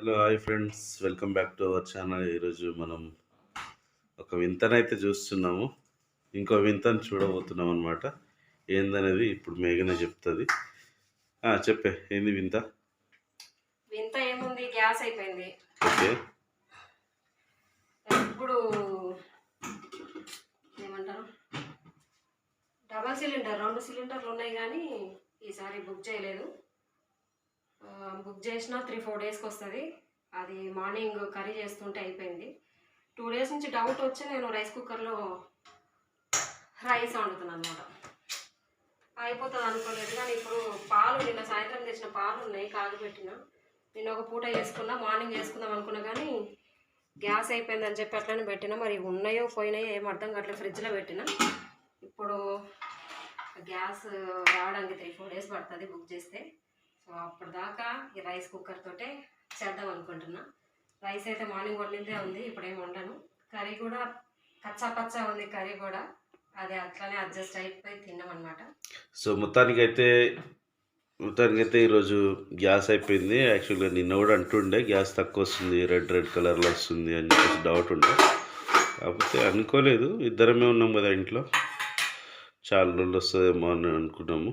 Hello hi friends welcome back to our channel ఈరోజు మనం ఒక వింతనైతే చూస్తున్నాము. ఇంకో వింతను చూడబోతున్నాం అనమాట ఏందనేది ఇప్పుడు మేఘనే చెప్తుంది. చెప్పే ఏంది వింత? వింత ఏముంది? గ్యాస్ అయిపోయింది. ఓకే. ఇప్పుడు ఏమంటారు? డబల్ సిలిండర్ రెండు సిలిండర్లు ఉన్నాయి కానీ ఈసారి బుక్ చేయలేదు. బుక్ చేసిన త్రీ ఫోర్ డేస్కి వస్తుంది. అది మార్నింగ్ కర్రీ చేస్తుంటే అయిపోయింది. టూ డేస్ నుంచి డౌట్ వచ్చి నేను రైస్ కుక్కర్లో రైస్ వండుతున్నాను అనమాట అయిపోతుంది అనుకోలేదు కానీ ఇప్పుడు పాలు నిన్న సాయంత్రం తెచ్చిన పాలు ఉన్నాయి కాగబెట్టిన నిన్న ఒక పూట చేసుకున్నా మార్నింగ్ చేసుకుందాం అనుకున్నా కానీ గ్యాస్ అయిపోయిందని చెప్పి అట్లనే పెట్టిన. మరి ఉన్నాయో పోయినాయో ఏం అర్థం కావట్లేదు ఫ్రిడ్జ్లో పెట్టిన. ఇప్పుడు గ్యాస్ రావడానికి త్రీ ఫోర్ డేస్ పడుతుంది బుక్ చేస్తే. సో అప్పటిదాకా ఈ రైస్ కుక్కర్ తోటే చేద్దాం అనుకుంటున్నా. రైస్ అయితే మార్నింగ్ వండిందే ఉంది ఇప్పుడు వండను. కర్రీ కూడా కచ్చా పచ్చా ఉంది కర్రీ కూడా. అది అట్లానే అడ్జస్ట్ అయిపోయి తిన్నాం అనమాట సో మొత్తానికైతే మొత్తానికైతే ఈరోజు గ్యాస్ అయిపోయింది. యాక్చువల్గా నిన్న కూడా అంటుండే గ్యాస్ తక్కువ వస్తుంది రెడ్ రెడ్ కలర్లో వస్తుంది అని చెప్పేసి డౌట్ ఉండే. కాకపోతే అనుకోలేదు ఇద్దరమే ఉన్నాం కదా ఇంట్లో. చాలా రోజులు వస్తుందేమో అని అనుకున్నాము.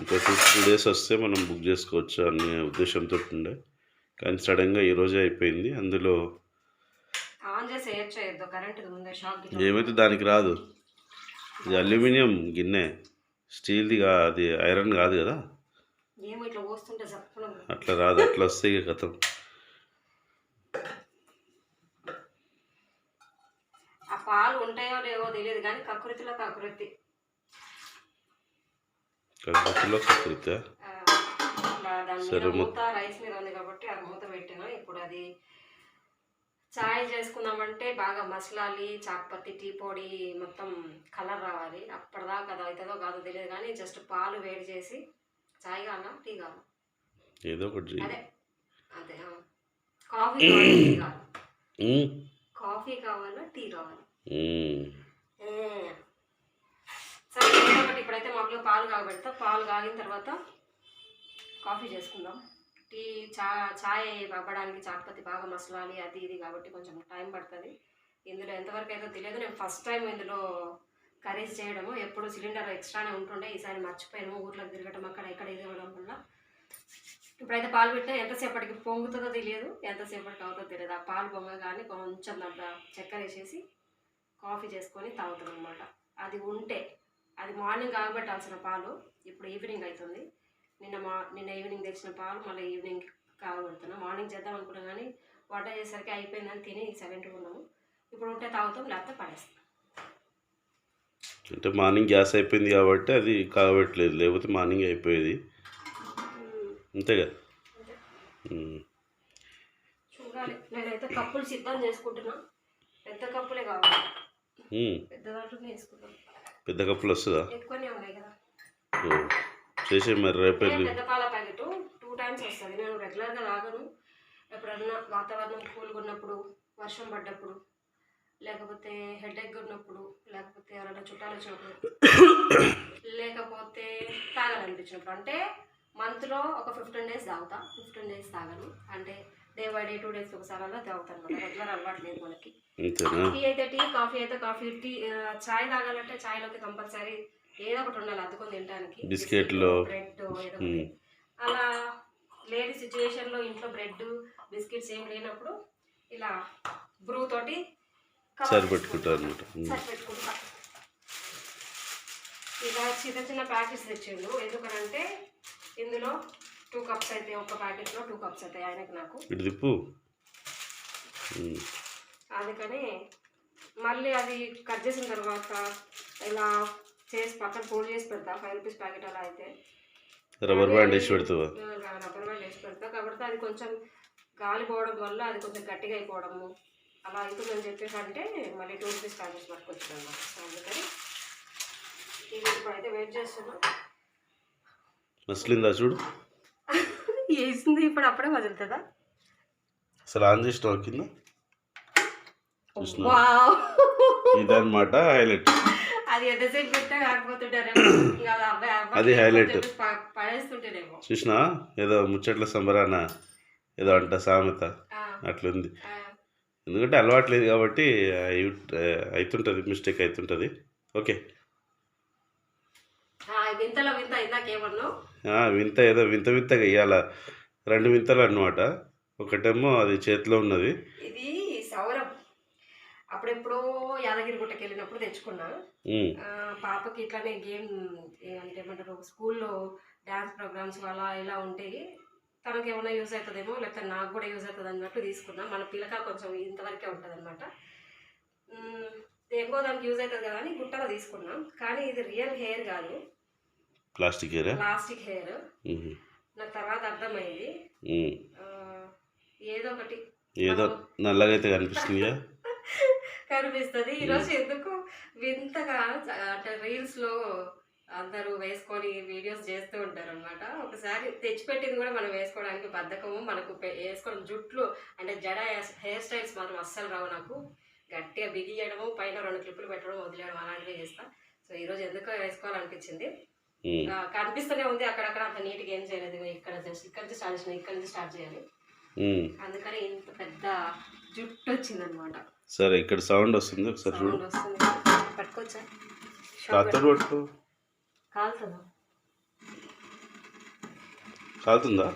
ఇంకో టూ త్రీ డేస్ వస్తే మనం బుక్ చేసుకోవచ్చు అనే ఉద్దేశంతో ఉండే. కానీ సడన్గా ఈరోజే అయిపోయింది. అందులో ఏమైతే దానికి రాదు. ఇది అల్యూమినియం గిన్నె. స్టీల్ది అది ఐరన్ కాదు కదా? అట్లా రాదు. అట్లా వస్తే ఇక కథం. పాలు ఉంటాయో లేవో తెలియదు కానీ కకృతిలో కకృతి. కకృతిలో కకృతి ఆ, ఇట్లా దాని సరే, మీద మొ- మూత రైస్ మీద ఉంది కాబట్టి అది మూత పెట్టిన ఇప్పుడు అది చాయ్ చేసుకుందామంటే బాగా మసలాలి చాక్పత్తి టీ పొడి మొత్తం కలర్ రావాలి. అప్పటిదాకా అది అవుతుందో కాదో తెలియదు కానీ జస్ట్ పాలు వేడి చేసి చాయ్ కావాలా టీ కావాలా? ఏదో ఒకటి. అదే అదే ఆ. కాఫీ కాఫీ కావాలా టీ కావాలా ఉమ్. మ్మ్. సరే ఏదో ఒకటి ఇప్పుడైతే మామూలుగా పాలు కాగబెడతా. పాలు కాగిన తర్వాత కాఫీ చేసుకుందాం. టీ చా చాయ్ అవ్వడానికి చాక్పత్తి బాగా మసలాలి అది ఇది కాబట్టి కొంచెం టైం పడుతుంది. ఇందులో ఎంతవరకు అయితే తెలియదు. నేను ఫస్ట్ టైం ఇందులో కర్రీస్ చేయడము. ఎప్పుడు సిలిండర్ ఎక్స్ట్రానే ఉంటుండే. ఈసారి మర్చిపోయాను. ఊర్లోకి తిరగటం అక్కడ ఇక్కడ ఇది ఇవ్వడం వల్ల. ఇప్పుడైతే పాలు పెట్టినా ఎంతసేపటికి పొంగుతుందో తెలియదు. ఎంతసేపటికి అవుతుందో తెలియదు. ఆ పాలు పొంగగానే కొంచెం దాంట్లో చక్కెర వేసేసి కాఫీ చేసుకొని తాగుతాం అనమాట అది ఉంటే అది మార్నింగ్ కాగబెట్టాల్సిన పాలు ఇప్పుడు ఈవినింగ్ అవుతుంది నిన్న మా నిన్న ఈవినింగ్ తెచ్చిన పాలు మళ్ళీ ఈవినింగ్ కాగబెడుతున్నాం. మార్నింగ్ చేద్దాం అనుకున్నాం కానీ వంట చేసరికి అయిపోయిందని తిని సైలెంట్గా ఉన్నాము. ఇప్పుడు ఉంటే తాగుతాం లేకపోతే పడేస్తాం. అంటే మార్నింగ్ గ్యాస్ అయిపోయింది కాబట్టి అది కాగబెట్టలేదు లేకపోతే మార్నింగ్ అయిపోయేది. అంతే కదా. చూడాలి. నేనైతే కప్పులు సిద్ధం చేసుకుంటున్నా. పెద్ద కప్పులే కావాలి. పెద్ద దాంట్లోనే వేసుకుంటాం పెద్ద కప్పులు వస్తుందా? ఎక్కువనే ఉన్నాయి కదా. చేసే మరి రేపు పెద్ద పాల ప్యాకెట్ టూ టైమ్స్ వస్తుంది. నేను రెగ్యులర్గా తాగను. ఎప్పుడన్నా వాతావరణం కూల్గా ఉన్నప్పుడు వర్షం పడ్డప్పుడు లేకపోతే హెడేక్ ఉన్నప్పుడు లేకపోతే ఎవరైనా చుట్టాలు వచ్చినప్పుడు లేకపోతే తాగాలనిపించినప్పుడు. అంటే మంత్లో ఒక ఫిఫ్టీన్ డేస్ తాగుతా. ఫిఫ్టీన్ డేస్ తాగను. అంటే day by day two days ఒకసారి అలా తాగుతాను రెగ్యులర్ అలవాటు లేదు మనకి. టీ అయితే టీ కాఫీ అయితే కాఫీ టీ చాయ్ తాగాలంటే చాయ్లోకి కంపల్సరీ ఏదో ఒకటి ఉండాలి అద్దుకొని తినడానికి. బిస్కెట్లు. బ్రెడ్ ఏదో ఉమ్. అలా లేని సిచ్యువేషన్లో ఇంట్లో బ్రెడ్ బిస్కెట్స్ ఏం లేనప్పుడు ఇలా బ్రూ తోటి సరిపెట్టుకుంటారు అనమాట చేసుకుంటా. సరిపెట్టుకుంటా ఇలా చిన్న చిన్న ప్యాకెట్స్ తెచ్చిండు ఎందుకనంటే ఇందులో టూ కప్స్ అయితే ఒక ప్యాకెట్లో టూ కప్స్ అవుతాయి ఆయనకి నాకు. ఇటు తిప్పు. అందుకని మళ్ళీ అది కట్ చేసిన తర్వాత ఇలా చేసి పక్కన ఫోల్డ్ చేసి పెడతా ఫైవ్ రూపీస్ ప్యాకెట్ అలా అయితే. రబ్బర్ బ్యాండ్ వేసి పెడతావా? రబ్బర్ బ్యాండ్ వేసి పెడతా. కాబట్టి అది కొంచెం గాలి పోవడం వల్ల అది కొంచెం గట్టిగా అయిపోవడము. అలా అవుతుందని చెప్పేసి అంటే మళ్ళీ టూ రూపీస్ ప్యాకెట్స్ పట్టుకొచ్చాను అందుకని ఇది ఇప్పుడైతే వెయిట్ చేస్తున్నా. మసలిందా చూడు. వేసింది ఇప్పుడు అప్పుడే వదులుతుందా? అసలు ఆన్ చేసిన కింద? ఇదన్నమాట హైలైట్. అది ఎంతసేపు పెట్టా కాకపోతుంటారేమో. అది. ప- పడేస్తుంటేనేమో. చూసినా? ఏదో ముచ్చట్ల సంబరాన ఏదో అంట సామెత. అట్లుంది. ఎందుకంటే అలవాట్లేదు కాబట్టి అవుతుంటుంది మిస్టేక్ అవుతుంటుంది ఓకే. వింతలో వింత ఇందాకేమన్నావు వింత ఏదో వింత వింతగా ఇవ్వాల రెండు వింతలు అన్నమాట. ఒకటేమో అది చేతిలో ఉన్నది. ఇది సౌరభ్ అప్పుడెప్పుడో యాదగిరి గుట్టకి వెళ్ళినప్పుడు తెచ్చుకున్నా. పాపకి ఇట్లానే గేమ్ అంటే ఏమంటారు స్కూల్లో డ్యాన్స్ ప్రోగ్రామ్స్ అలా ఇలా ఉంటాయి తనకి ఏమైనా యూజ్ అవుతుందేమో లేకపోతే నాకు కూడా యూజ్ అవుతుంది అన్నట్టు తీసుకున్నా. మన పిల్లక కొంచెం ఇంతవరకే ఉంటుంది అనమాట దేనికో దానికి యూజ్ అవుతుంది కదా అని గుట్టలో తీసుకున్నాం. కానీ ఇది రియల్ హెయిర్ కాదు. ప్లాస్టిక్ ఏరా ప్లాస్టిక్ హెయిర్. నాకు తర్వాత అర్థమైంది. ఏదో ఒకటి. ఏదో నల్లగా అయితే కనిపిస్తుందిగా? కనిపిస్తుంది. ఈరోజు ఎందుకు వింతగా అంటే రీల్స్లో అందరూ వేసుకొని వీడియోస్ చేస్తూ ఉంటారు అనమాట ఒకసారి తెచ్చిపెట్టింది కూడా మనం వేసుకోవడానికి బద్ధకము. మనకు వేసుకోవడం జుట్లు అంటే జడ హెయిర్ స్టైల్స్ మాత్రం అస్సలు రావు నాకు. గట్టిగా బిగియడము పైన రెండు క్లిప్పులు పెట్టడం వదిలేయడం అలాంటివి చేస్తా. సో ఈరోజు ఎందుకో వేసుకోవాలనిపించింది. కనిపిస్తూనే ఉంది. అక్కడక్కడ అంత నీట్గా ఏం చేయలేదు. ఇక్కడ జస్ట్ ఇక్కడ నుంచి స్టార్ట్ చేసిన ఇక్కడ నుంచి స్టార్ట్ చేయాలి. అందుకని ఇంత పెద్ద జుట్టు వచ్చింది అనమాట సరే ఇక్కడ సౌండ్ వస్తుంది. ఒకసారి చూడు. పట్టుకోవచ్చా? కాతో పట్టుకో కాలుతుందా? కాలుతుందా?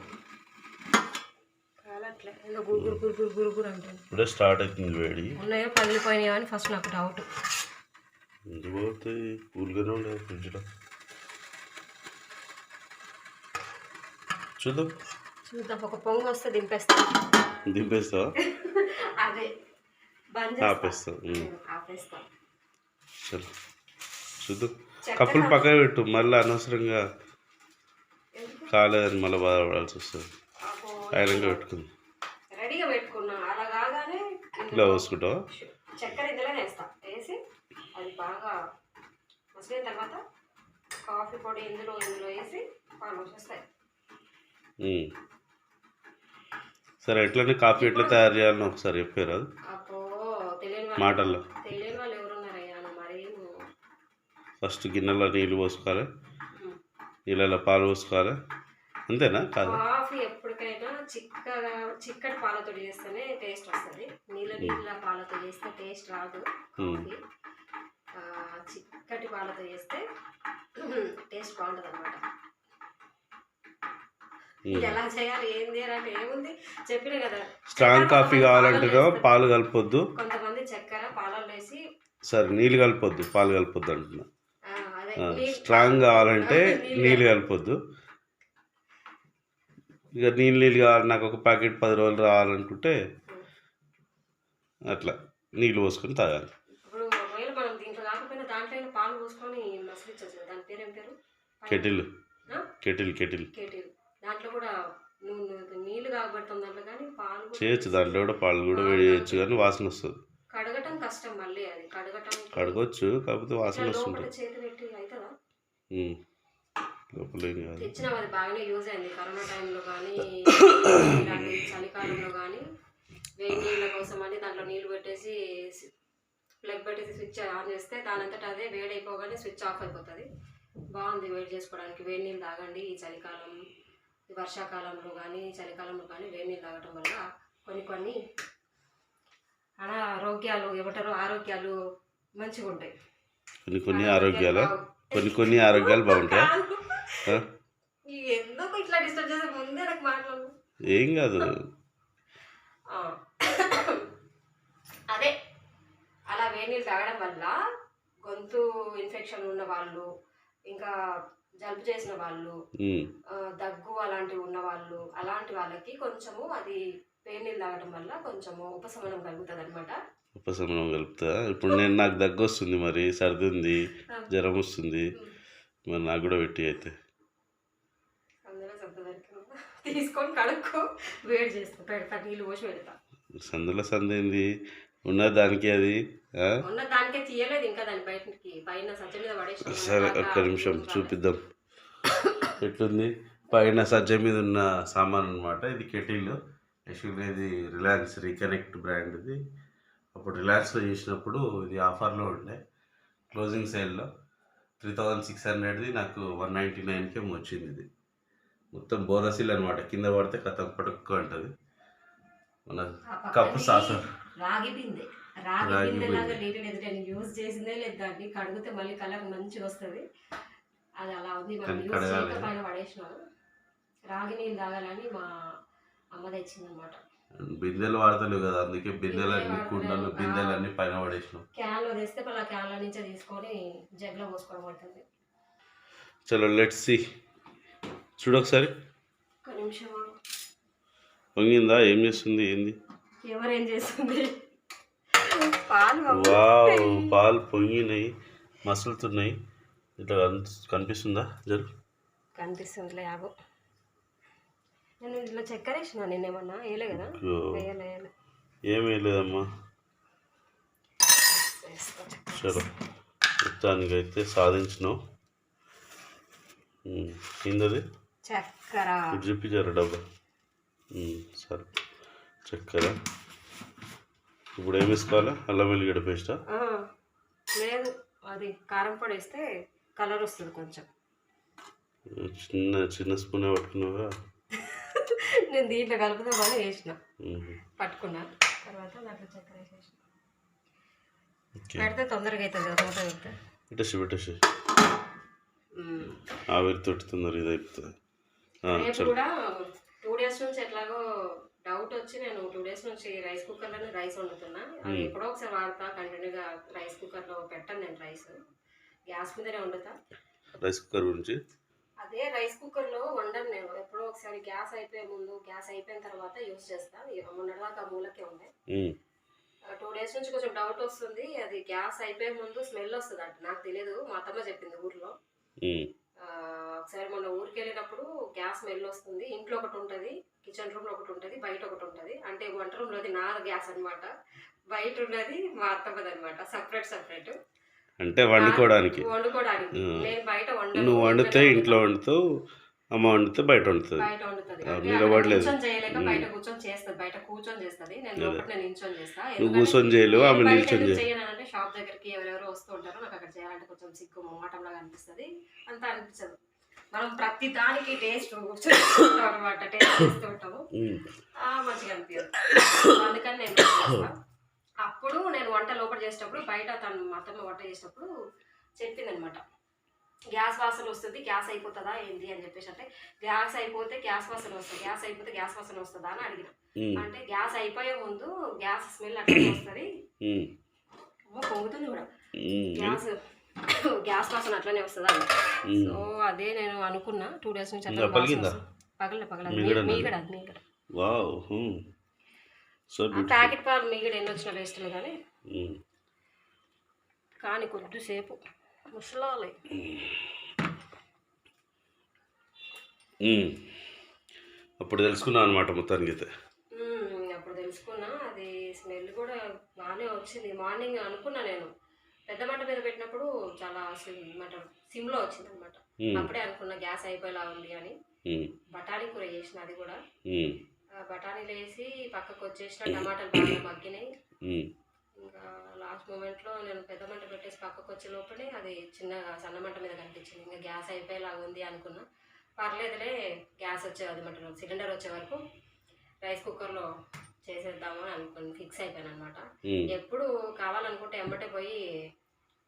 ఇప్పుడే స్టార్ట్ అవుతుంది వేడి. ఉన్నాయో పగిలిపోయినాయో అని ఫస్ట్ నాకు డౌట్ ఎందుకు పోతాయి కూల్గానే ఉండేది ఫ్రిడ్జ్లో. చూద్దాం. చూద్దాం ఒక పొంగు వస్తే దింపేస్తా. దింపేస్తావా? అదే ఆపేస్తా చూద్దాం. కప్పులు పక్కన పెట్టు మళ్ళీ అనవసరంగా? కాలేదని మళ్ళీ బాధపడాల్సి వస్తుంది. ఐరన్గా పెట్టుకుంది. రెడీగా పెట్టుకున్నా అలా కాగానే ఇలా పోసుకుంటావా? చక్కెర ఇందులోనే వేస్తా. వేసి అది బాగా మసిలిన తర్వాత కాఫీ పొడి ఇందులో ఇందులో వేసి పాలు వచ్చేస్తాయి ఉమ్. సరే ఎట్లనే కాఫీ ఎట్లా తయారు చేయాలని ఒకసారి చెప్పారు? మాటల్లో. ఫస్ట్ గిన్నెలో నీళ్ళు పోసుకోవాలి. నీళ్ళలో పాలు పోసుకోవాలి. అంతేనా? కాదు. కాఫీ ఎప్పటికైనా చిక్కగా చిక్కటి పాలతో చేస్తేనే టేస్ట్ వస్తుంది. నీళ్ళ నీళ్ళ పాలతో చేస్తే టేస్ట్ రాదు కాఫీ. చిక్కటి పాలతో చేస్తే టేస్ట్ బాగుంటుంది అనమాట. ఎలా చేయాలి ఏంది అని అంటే ఏముంది? చెప్పిన కదా. స్ట్రాంగ్ కాఫీ కావాలంటేనో పాలలో వేస్తారు. పాలు కలపొద్దు. కొంతమంది చక్కెర పాలల్లో వేసి సరే నీళ్ళు కలపొద్దు పాలు కలపొద్దు అంటున్నా. స్ట్రాంగ్ కావాలంటే నీళ్ళు కలపొద్దు. ఇక నీళ్ళు నీళ్ళు కావాలి నాకు ఒక ప్యాకెట్ పది రోజులు రావాలనుకుంటే అట్లా నీళ్ళు పోసుకొని తాగాలి. కెటిల్? కెటిల్. కెటిల్. కూడా నువ్వు నీళ్ళు కాబడుతుంది దాంట్లో కానీ పాలు చేయొచ్చు దాంట్లో కూడా పాలు కూడా వేడి చేయొచ్చు కానీ వాసన వస్తుంది. కడగటం కష్టం మళ్ళీ అది. కడగటం కడగొచ్చు కాకపోతే వాసన వస్తుంటుంది. చేతి పెట్టి అవుతుందా. లోపల కాదు తెచ్చినా అది బాగానే యూజ్ అయింది. కరోనా టైంలో కానీ చలికాలంలో కానీ వేడి నీళ్ళ కోసం అని దాంట్లో నీళ్ళు పెట్టేసి ప్లగ్ పెట్టేసి స్విచ్ ఆన్ చేస్తే దానంతటా అదే వేడి అయిపోగానే స్విచ్ ఆఫ్ అయిపోతుంది. బాగుంది వేడి చేసుకోవడానికి. వేడి నీళ్ళు తాగండి ఈ చలికాలం. వర్షాకాలంలో కానీ చలికాలంలో కానీ వేడి నీళ్ళు తాగటం వల్ల కొన్ని కొన్ని అనారోగ్యాలు ఏమంటారు? ఆరోగ్యాలు మంచిగా ఉంటాయి. కొన్ని కొన్ని ఆరోగ్యాలు? కొన్ని కొన్ని ఆరోగ్యాలు బాగుంటాయి? ఎందుకు ఇట్లా డిస్టర్బ్ చేసే ముందే నాకు మాట్లాడు. ఏం కాదు. అదే అలా వేడి నీళ్ళు తాగడం వల్ల గొంతు ఇన్ఫెక్షన్ ఉన్న వాళ్ళు ఇంకా జలుబు చేసిన వాళ్ళు దగ్గు అలాంటివి ఉన్న వాళ్ళు అలాంటి వాళ్ళకి కొంచెము అది నీళ్ళు తాగడం వల్ల కొంచెము ఉపశమనం కలుగుతుంది అనమాట ఉపశమనం కలుపుతా. ఇప్పుడు నేను నాకు దగ్గు వస్తుంది మరి సర్ది ఉంది జ్వరం వస్తుంది. మరి నాకు కూడా పెట్టి అయితే. తీసుకొని కడుక్కో వేడి చేస్తా పెడతా నీళ్ళు పోసి పెడతా. సందులో సందేంది? ఉన్న దానికి అది సరే ఒక్క నిమిషం చూపిద్దాం. ఎట్లుంది? పైన సజ్జ మీద ఉన్న సామాన్ అనమాట ఇది కెటిల్. యాక్చువల్గా ఇది రిలయన్స్ రీకనెక్ట్ బ్రాండ్ ఇది. అప్పుడు రిలయన్స్లో చేసినప్పుడు ఇది ఆఫర్లో ఉండే క్లోజింగ్ సేల్లో. త్రీ థౌజండ్ సిక్స్ హండ్రెడ్ది నాకు వన్ నైంటీ నైన్కే వచ్చింది ఇది. మొత్తం బోరసిల్ అనమాట కింద పడితే కథం పడుక్కు అంటుంది. మన కప్పు సాసర్ రాగి బిందె. రాగి బిందె లాగా లేదు నేను యూజ్ చేసిందే లేదు దాన్ని కడిగితే మళ్ళీ కలర్ మంచిగా వస్తుంది. అది అలా ఉంది. మనం యూజ్ కడగాలి. చేయక పైన పడేసినాను. రాగి నీళ్ళు తాగాలని మా అమ్మ తెచ్చింది అనమాట బిందెలు వాడతలేవు కదా అందుకే బిందెలన్నీ బిందెలు కుండలు. బిందెలన్నీ పైన పడేసినాం. క్యాన్లో తెస్తే మళ్ళీ క్యాన్ల నుంచే తీసుకొని జగ్లో పోసుకోవడం పడుతుంది. చలో లెట్స్ సి చూడు ఒకసారి. ఒక నిమిషం. పొంగిందా ఏం చేస్తుంది? ఏంది? ఎవరేం చేస్తుంది? పాలు వావ్ పాలు పొంగినాయి మసులుతున్నాయి. ఇట్లా కన్- కనిపిస్తుందా? జరు. కనిపిస్తుందిలే ఆగు. నేను ఇందులో చక్కెర వేసిన నేనేమన్నా వేయలే కదా? వేయలే వేయలే. ఏమీ లేదమ్మా వేస్తా చక్కెర. చలో మొత్తానికైతే సాధించినావు. కిందది చక్కెర. చూపించారు డబ్బా? సరే. చక్కెర ఇప్పుడు ఏం వేసుకోవాలా? అల్లం వెల్లిగడ్డ పేస్టా? లేదు. అది కారం పొడి వేస్తే కలర్ వస్తుంది కొంచెం. చిన్న చిన్న స్పూనే పట్టుకున్నావా? నేను దీంట్లో కలుపుదామని వేసిన. పట్టుకున్నా. తర్వాత దాంట్లో చక్కెర వేసేసిన. పెడితే తొందరగా అవుతుంది మూత పెడితే పెట్టేసి పెట్టేసి. ఆవిరి తోటి తొందర ఇది అయిపోతుంది కూడా టూ డేస్ నుంచి ఎట్లాగో డౌట్ వచ్చి నేను టూ డేస్ నుంచి రైస్ కుక్కర్లోనే రైస్ వండుతున్నా. అది ఎప్పుడో ఒకసారి వాడతా కంటిన్యూగా రైస్ కుక్కర్లో పెట్టను నేను రైస్. గ్యాస్ మీదనే వండుతా. రైస్ కుక్కర్ గురించి? అదే రైస్ కుక్కర్లో వండను నేను. ఎప్పుడో ఒకసారి గ్యాస్ అయిపోయే ముందు గ్యాస్ అయిపోయిన తర్వాత యూస్ చేస్తా. మొన్నటిదాకా ఆ మూలకే ఉండే. ఉమ్, టూ డేస్ నుంచి కొంచెం డౌట్ వస్తుంది. అది గ్యాస్ అయిపోయే ముందు స్మెల్ వస్తుంది అంట. నాకు తెలియదు మా అత్తమ్మ చెప్పింది ఊర్లో. ఒకసారి మొన్న ఊరికి వెళ్ళినప్పుడు గ్యాస్ స్మెల్ వస్తుంది. ఇంట్లో ఒకటి ఉంటుంది. కిచెన్ రూమ్లో ఒకటి ఉంటుంది బయట ఒకటి ఉంటుంది. అంటే వంట రూమ్లోది నా గ్యాస్ అన్నమాట. బయట ఉన్నది మా అత్తమ్మది అనమాట సపరేట్ సపరేట్ అంటే వండుకోవడానికి. వండుకోవడానికి. నేను బయట నువ్వు వండితే ఇంట్లో వండుతావు అమ్మ వండితే బయట వండుతుంది. నిలబడలేదు. బయట కూర్చొని చేస్తుంది. బయట కూర్చొని చేస్తుంది. నేను నిల్చొని చేస్తా. నువ్వు ఎందుకంటే కూర్చొని చేయలేవు ఆమె నిల్చొని చేయను షాప్ దగ్గరికి ఎవరెవరో వస్తూ ఉంటారో. నాకు అక్కడ చేయాలంటే కొంచెం సిగ్గు మొహమాటం లాగా అనిపిస్తుంది. అంత అనిపించదు. మనం ప్రతి దానికి టేస్ట్ అనమాట టేస్ట్ చేస్తూ ఉంటాము మంచిగా అనిపించదు అందుకని నేను. అప్పుడు నేను వంట లోపల చేసేటప్పుడు బయట తను అత్తమ్మ వంట చేసేటప్పుడు చెప్పింది అనమాట గ్యాస్ వాసన వస్తుంది గ్యాస్ అయిపోతుందా ఏంటి అని చెప్పేసి అంటే గ్యాస్ అయిపోతే గ్యాస్ వాసన వస్తుంది గ్యాస్ అయిపోతే గ్యాస్ వాసన వస్తుందా అని అడిగిన. అంటే గ్యాస్ అయిపోయే ముందు గ్యాస్ స్మెల్ అట్లా వస్తుంది. పొంగుతుంది కూడా. గ్యాస్ గ్యాస్ వాసన అట్లనే వస్తుందా. సో అదే నేను అనుకున్నా. టూ డేస్ నుంచి అట్లా. పగలే పగల మీగడ మీగడ. సో ప్యాకెట్ పాలు మీగడ ఎన్ని వచ్చినా వేస్ట్లే కానీ. కానీ కొద్దిసేపు ముసలాలి. అప్పుడు తెలుసుకున్నాను అనమాట మొత్తానికి అయితే. అప్పుడు తెలుసుకున్నా. అది స్మెల్ కూడా బాగానే వచ్చింది. మార్నింగ్ అనుకున్నా నేను. పెద్ద మంట మీద పెట్టినప్పుడు చాలా సిమ్ సిమ్లో వచ్చింది అనమాట అప్పుడే అనుకున్నా గ్యాస్ అయిపోయేలా ఉంది అని. బఠానీ కూర చేసిన అది కూడా. బఠానీలు వేసి పక్కకు వచ్చేసిన టమాటాలు బాగా మగ్గినాయి. ఇంకా లాస్ట్ మూమెంట్లో నేను పెద్ద మంట పెట్టేసి పక్కకు వచ్చే లోపలే అది చిన్న సన్న మంట మీద కనిపించింది. ఇంకా గ్యాస్ అయిపోయేలాగా ఉంది అనుకున్నా. పర్లేదులే గ్యాస్ వచ్చే అది సిలిండర్ వచ్చే వరకు. రైస్ కుక్కర్లో చేసేద్దాము అని అనుకుని ఫిక్స్ అయిపోయాను అనమాట. ఎప్పుడు కావాలనుకుంటే ఎమ్మటే పోయి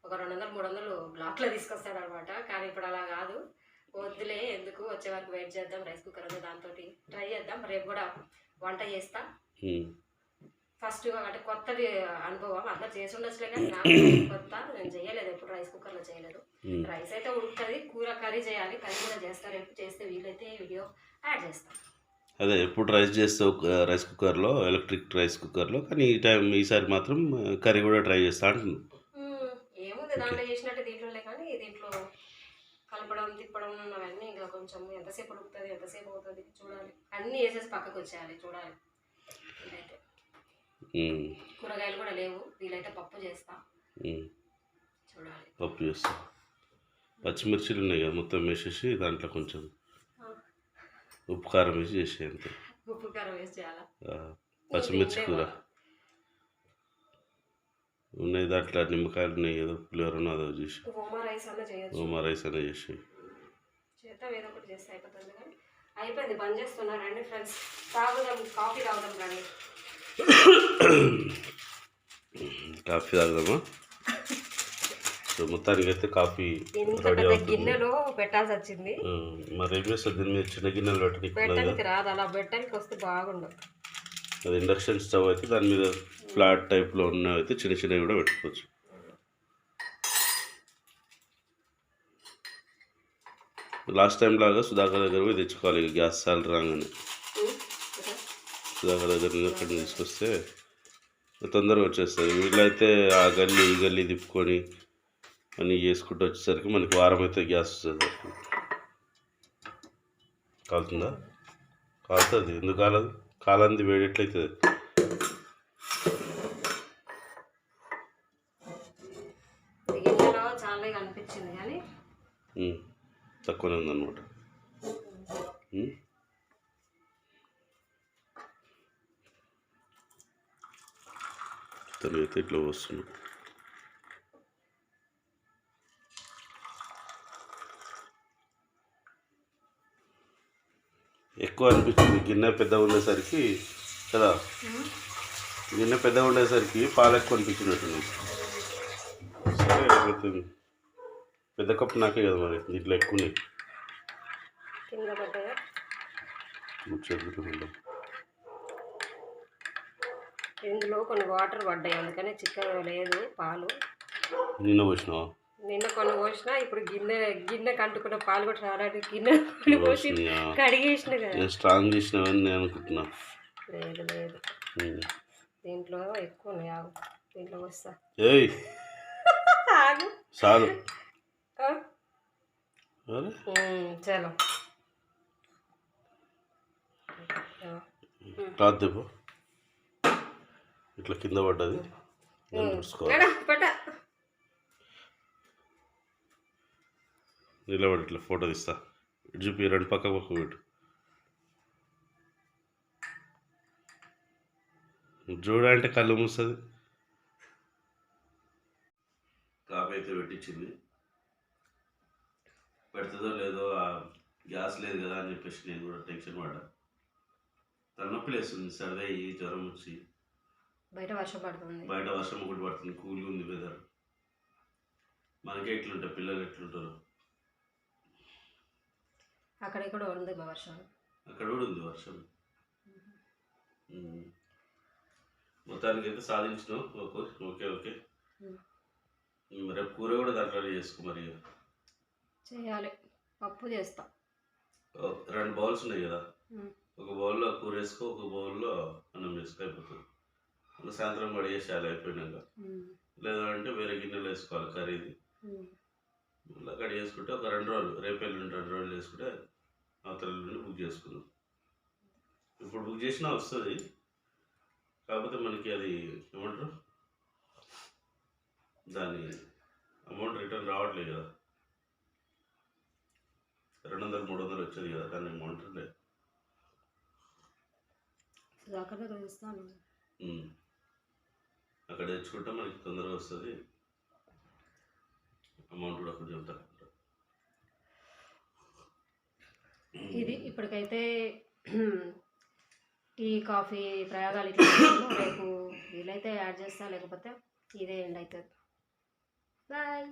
ఒక రెండు వందలు మూడు వందలు బ్లాక్లో తీసుకొస్తాడు అనమాట కానీ ఇప్పుడు అలా కాదు. వద్దులే ఎందుకు? వచ్చే వరకు వెయిట్ చేద్దాం రైస్ కుక్కర్ ఉంది దాంతో ట్రై చేద్దాం రేపు కూడా వంట చేస్తా. ఫస్ట్ అంటే కొత్తది అనుభవం అందరు చేసి ఉండొచ్చులే కానీ నాకు కొత్త నేను చేయలేదు ఎప్పుడు రైస్ కుక్కర్లో చేయలేదు. రైస్ అయితే ఉడుకుతుంది కూర కర్రీ చేయాలి కర్రీ కూడా చేస్తారు రేపు చేస్తే వీలైతే వీడియో యాడ్ చేస్తాం. అదే ఎప్పుడు రైస్ చేస్తావు రైస్ కుక్కర్లో ఎలక్ట్రిక్ రైస్ కుక్కర్లో కానీ ఈ టైం ఈసారి మాత్రం కర్రీ కూడా ట్రై చేస్తా అంటున్నాను. ఏముంది దాంట్లో చేసినట్టు దీంట్లోనే కానీ దీంట్లో కలపడం తిప్పడం అవన్నీ ఇంకా కొంచెం ఎంతసేపు ఉడుకుతుంది ఎంతసేపు అవుతుంది చూడాలి. అన్నీ వేసేసి పక్కకు వచ్చేయాలి చూడాలి. కూరగాయలు కూడా లేవు వీలైతే పప్పు చేస్తా. చూడాలి. పప్పు చేస్తా. పచ్చిమిర్చిలు ఉన్నాయి కదా మొత్తం వేసేసి దాంట్లో కొంచెం ఉప్పు కారం వేసి చేసే అంతే ఉప్పు కారం వేసి చేయాలా పచ్చిమిర్చి కూర ఉన్నాయి దాంట్లో నిమ్మకాయలు ఉన్నాయి ఏదో పులిహోరనో అదో చేసి ఓమా రైస్ అన్న చేయొచ్చు రైస్ అనేది చేసి చేద్దాం ఏదో ఒకటి చేస్తే అయిపోతుంది కానీ అయిపోయింది బంద్ చేస్తున్నా రండి ఫ్రెండ్స్ తాగుదాం కాఫీ తాగుదాం రండి కాఫీ తాగుదామా సో మొత్తానికి అయితే కాఫీ రెడీ అవుతుంది. గిన్నెలో పెట్టాల్సి వచ్చింది. మరి ఏం చేస్తుంది దీని మీద చిన్న గిన్నెలు పెట్టడానికి రాదు అలా పెట్టడానికి వస్తే బాగుండు. అది ఇండక్షన్ స్టవ్ అయితే దాని మీద ఫ్లాట్ టైప్లో ఉన్నవి అయితే చిన్న చిన్నవి కూడా పెట్టుకోవచ్చు. లాస్ట్ టైం లాగా సుధాకర్ దగ్గర పోయి తెచ్చుకోవాలి గ్యాస్ సాలరీ రాగానే? సుధాకర్ దగ్గర అక్కడ తీసుకొస్తే తొందరగా వచ్చేస్తుంది. వీళ్ళైతే ఆ గల్లీ ఈ గల్లీ తిప్పుకొని అన్నీ చేసుకుంటూ వచ్చేసరికి మనకి వారం అయితే గ్యాస్ వస్తుంది. కాలుతుందా? కాలుతుంది. ఎందుకు కాలదు? కాలంది వేడి ఎట్లయితుంది ఈ గిన్నెలో చాలా కనిపించింది కానీ ఉమ్, తక్కువనే ఉందన్నమాట. తను అయితే ఇట్లా వస్తుంది ఎక్కువ అనిపించింది గిన్నె పెద్దగా ఉండేసరికి కదా? గిన్నె పెద్దగా ఉండేసరికి పాలు ఎక్కువ అనిపించినట్టుంది సరే అయిపోతుంది పెద్ద కప్పు నాకే కదా మరి దీంట్లో ఎక్కువ ఉన్నాయి. ఇందులో కొన్ని వాటర్ పడ్డాయి అందుకనే చిక్కగా లేదు పాలు. నిన్న పోసినావా? నిన్న కొన్ని పోసిన ఇప్పుడు గిన్నె గిన్నె కంటుకున్న పాలు కూడా రావడానికి గిన్నె పోసి? కడిగేసిన కదా. స్ట్రాంగ్ చేసినావని నేను అనుకుంటున్నా. లేదు లేదు. దీంట్లో ఎక్కువ ఉన్నాయి ఆగు. దీంట్లో వస్తా ఏయ్. ఆగు. చాలు. చలో క్లాత్ ఇట్లా కింద పడ్డది. పట్ట. నిలబడి ఇట్లా ఫోటో తీస్తా. ఇటు చూపి రెండు పక్క పక్క పెట్టు. చూడంటే కళ్ళు మూస్తుంది. కాఫీ అయితే పెట్టించింది. పెడుతుందో లేదో ఆ గ్యాస్ లేదు కదా అని చెప్పేసి నేను కూడా టెన్షన్ పడ్డా. తలనొప్పి లేస్తుంది సరదా అయ్యి జ్వరం వచ్చి. బయట వర్షం పడుతుంది. బయట వర్షం ఒకటి పడుతుంది కూల్గా ఉంది వెదర్ మనకే ఎట్లుంటాయి పిల్లలు ఎట్లుంటారు? అక్కడ ఇక్కడ ఉంది మా వర్షం. అక్కడ కూడా ఉంది వర్షం. మొత్తానికి అయితే సాధించినావు ఓకే ఓకే రేపు కూర కూడా దాంట్లోనే చేసుకో మరి చేయాలి. పప్పు చేస్తా. రెండు బౌల్స్ ఉన్నాయి కదా. ఒక బౌల్లో కూర వేసుకో ఒక బౌల్లో అన్నం వేసుకో అయిపోతుంది. సాయంత్రం పడి చేసేయాలి అయిపోయినాక. లేదంటే వేరే గిన్నెలు వేసుకోవాలి కర్రీది. మళ్ళీ అక్కడ చేసుకుంటే ఒక రెండు రోజులు రేపు ఎల్లుండి రెండు రోజులు చేసుకుంటే అవతల ఎల్లుండి బుక్ చేసుకుందాం. ఇప్పుడు బుక్ చేసినా వస్తుంది. కాకపోతే మనకి అది ఏమంటారు? దాని అమౌంట్ రిటర్న్ రావట్లేదు కదా. రెండు వందలు మూడు వందలు వచ్చేది కదా దాని అమౌంట్ లేదు. అక్కడ తెచ్చుకుంటే మనకి తొందరగా వస్తుంది. అమౌంట్ కూడా కొంచెం తక్కువ ఇది ఇప్పటికైతే టీ కాఫీ ప్రయోగాలు ఇట్లా రేపు వీలైతే యాడ్ చేస్తా లేకపోతే ఇదే ఎండ్ అవుతుంది. బాయ్.